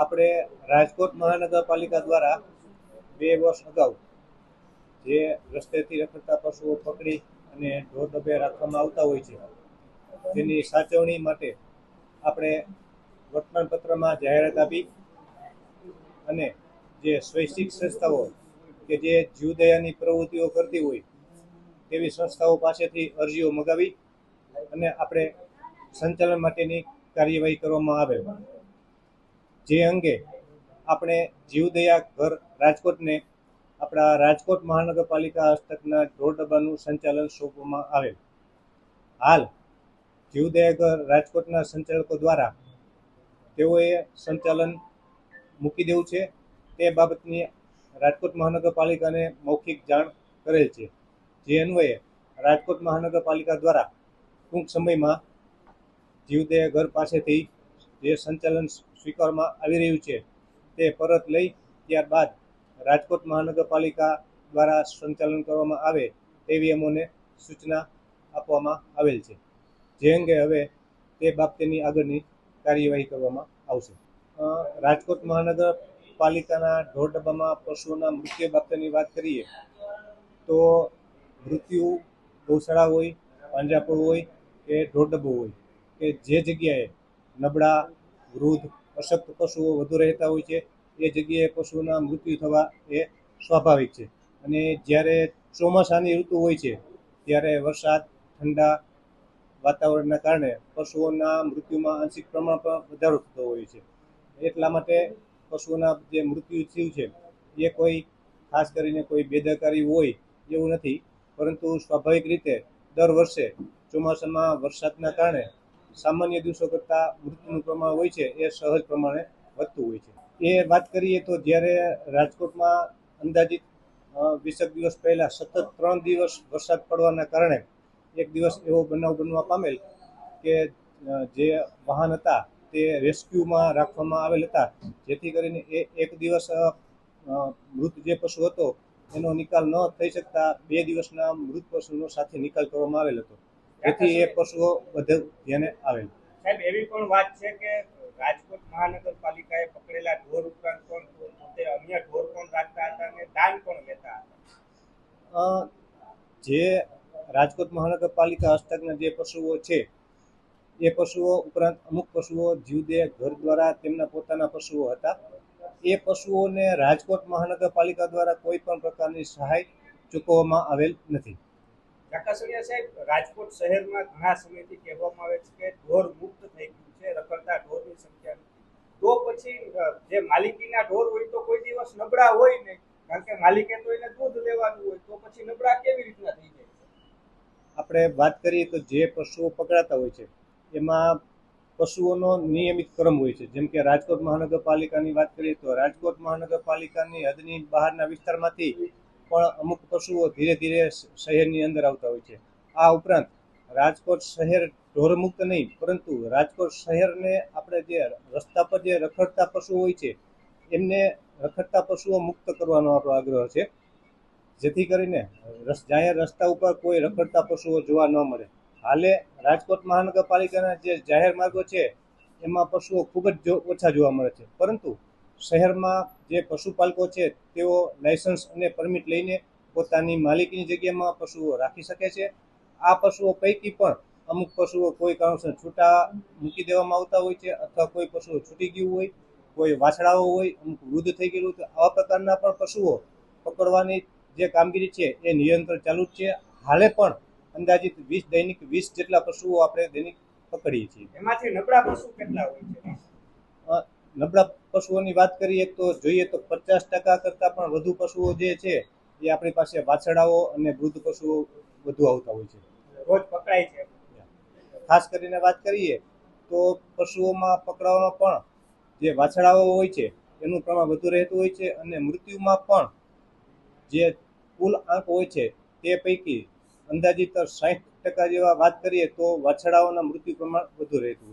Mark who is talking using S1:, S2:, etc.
S1: આપણે રાજકોટ મહાનગરપાલિકા દ્વારા બે વર્ષ અગાઉ જે રસ્તેથી રખડતા પશુઓ પકડી અને ઢોર ડબે રાખવામાં આવતા હોય છે, તેની સાચવણી માટે આપણે વર્તમાનપત્રમાં જાહેરાત આપી અને જે સ્વૈચ્છિક સંસ્થાઓ કે જે જીવદયાની પ્રવૃત્તિઓ કરતી હોય તેવી સંસ્થાઓ પાસેથી અરજીઓ મગાવી અને આપણે સંચાલન માટેની કાર્યવાહી કરવામાં આવેલ. જે અંગે આપણે જીવદયા ઘર રાજકોટને આપણા રાજકોટ મહાનગરપાલિકા હસ્તકના ઢોર ડબ્બાનું સંચાલન સોંપવામાં આવેલ. હાલ જીવદયા ઘર રાજકોટના સંચાલકો દ્વારા તેઓએ સંચાલન મૂકી દેવું છે. તે બાબતની રાજકોટ મહાનગરપાલિકાને મૌખિક જાણ કરેલ છે. જે અન્વયે રાજકોટ મહાનગરપાલિકા દ્વારા ટૂંક સમયમાં જીવદયા ઘર પાસેથી જે સંચાલન સ્વીકારવામાં આવી રહ્યું છે. તે પરત લઈ ત્યારબાદ રાજકોટ મહાનગરપાલિકા દ્વારા સંચાલન કરવામાં આવે તેવી અમોને સૂચના આપવામાં આવેલ છે. જે અંગે હવે તે બાબતેની આગળની કાર્યવાહી કરવામાં આવશે. રાજકોટ મહાનગરપાલિકાના ઢોર ડબ્બામાં પશુઓના મૃત્યુ બાબતેની વાત કરીએ, તો મૃત્યુ ગૌશાળા હોય, પાંજરાપોળ હોય કે ઢોર ડબ્બો હોય, કે જે જગ્યાએ નબળા, વૃદ્ધ અશક્ત પશુઓ વધુ રહેતા હોય છે, એ જગ્યાએ પશુઓના મૃત્યુ થવા એ સ્વાભાવિક છે. અને જ્યારે ચોમાસાની ઋતુ હોય છે, ત્યારે વરસાદ, ઠંડા વાતાવરણના કારણે પશુઓના મૃત્યુમાં આંશિક પ્રમાણ પણ વધારો થતો હોય છે. એટલા માટે પશુઓના જે મૃત્યુ થયું છે, એ કોઈ ખાસ કરીને કોઈ બેદરકારી હોય એવું નથી, પરંતુ સ્વાભાવિક રીતે દર વર્ષે ચોમાસામાં વરસાદના કારણે સામાન્ય દિવસો કરતાં મૃત્યુનું પ્રમાણ હોય છે, એ સહજ પ્રમાણે વધતું હોય છે. એ વાત કરીએ તો જ્યારે રાજકોટમાં અંદાજિત વીસેક દિવસ પહેલાં સતત ત્રણ દિવસ વરસાદ પડવાના કારણે એક દિવસ એવો બનાવ બનવા પામેલ કે જે વાહન હતા તે રેસ્ક્યુમાં રાખવામાં આવેલ હતા, જેથી કરીને એ એક દિવસ મૃત જે પશુ હતો, એનો નિકાલ ન થઈ શકતા બે દિવસના મૃત પશુનો સાથે નિકાલ કરવામાં આવેલ હતો. જેથી એ પશુઓ બધે ધ્યાને આવેલ.
S2: સાહેબ એવી પણ વાત છે કે રાજકોટ મહાનગરપાલિકાએ પકડેલા ઢોર ઉપરાંત પણ પોતે અન્ય ઢોર પણ રાખતા હતા અને દાન પણ લેતા હતા.
S1: જે રાજકોટ મહાનગરપાલિકા હસ્તકના જે પશુઓ છે એ પશુઓ ઉપરાંત અમુક પશુઓ જીવદયા ઘર દ્વારા તેમના પોતાના પશુઓ હતા. એ પશુઓને રાજકોટ મહાનગરપાલિકા દ્વારા કોઈ પણ પ્રકારની સહાય ચૂકવવામાં આવેલ નથી.
S2: જકાસણિયા સાહેબ, રાજકોટ શહેરમાં ઘણા સમયથી કહેવામાં આવે છે કે ઢોર મુક્ત થઈ ગયું છે, રખડતા ઢોરની સંખ્યા નથી. તો પછી જે માલિકીના ઢોર હોય તો કોઈ દિવસ નબળા હોય નહીં. કારણ કે માલિકે તો એને દૂધ લેવાનું હોય, તો પછી નબળા કેવી રીતના થઈ જાય
S1: આપણે વાત કરીએ તો જે પશુઓ પકડાતા હોય છે, એમાં પશુઓનો નિયમિત ક્રમ હોય છે. જેમ કે રાજકોટ મહાનગરપાલિકાની વાત કરીએ તો રાજકોટ મહાનગરપાલિકાની હદની બહારના વિસ્તારમાંથી પણ અમુક પશુઓ ધીરે ધીરે શહેરની અંદર આવતા હોય છે. આ ઉપરાંત રાજકોટ શહેર ઢોરમુક્ત નહીં, પરંતુ રાજકોટ શહેરને આપણે જે રસ્તા પર જે રખડતા પશુઓ હોય છે, એમને રખડતા પશુઓ મુક્ત કરવાનો આપણો આગ્રહ છે. જેથી કરીને જાહેર રસ્તા ઉપર કોઈ રખડતા પશુઓ જોવા ન મળે. હાલે રાજકોટ મહાનગરપાલિકાના જે જાહેર માર્ગો છે, એમાં પશુઓ ખૂબ જો, ઓછા જોવા મળે છે. પરંતુ શહેરમાં જે પશુપાલકો છે તેઓ લાયસન્સ અને પરમિટ લઈને પોતાની માલિકીની જગ્યામાં પશુઓ રાખી શકે છે. આ પશુઓ પૈકી પણ અમુક પશુઓ કોઈ કારણસર છૂટા મૂકી દેવામાં આવતા હોય છે અથવા કોઈ પશુઓ છૂટી ગયું હોય કોઈ વાછડાઓ હોય અમુક વૃદ્ધ થઈ ગયેલું તો આવા પ્રકારના પણ પશુઓ પકડવાની જે કામગીરી છે એ નિરંતર ચાલુ જ છે. હાલે પણ અંદાજિત વીસ દૈનિક વીસ જેટલા પશુઓ આપણે દૈનિક પકડીએ છીએ.
S2: એમાંથી નબળા પશુ કેટલા હોય છે?
S1: નબળા પશુઓની વાત કરીએ તો જોઈએ તો પચાસ ટકા કરતાં પણ વધુ પશુઓ જે છે એ આપણી પાસે વાછડાઓ અને વૃદ્ધ પશુઓ વધુ આવતા હોય છે.
S2: રોજ પકડાય છે.
S1: ખાસ કરીને વાત કરીએ તો પશુઓમાં પકડાવામાં પણ જે વાછડાઓ હોય છે એનું પ્રમાણ વધુ રહેતું હોય છે અને મૃત્યુમાં પણ જે કુલ આંક હોય છે તે પૈકી અંદાજિત સાઠ ટકા જેવા વાત કરીએ તો વાછડાઓના મૃત્યુ પ્રમાણ વધુ રહેતું હોય છે.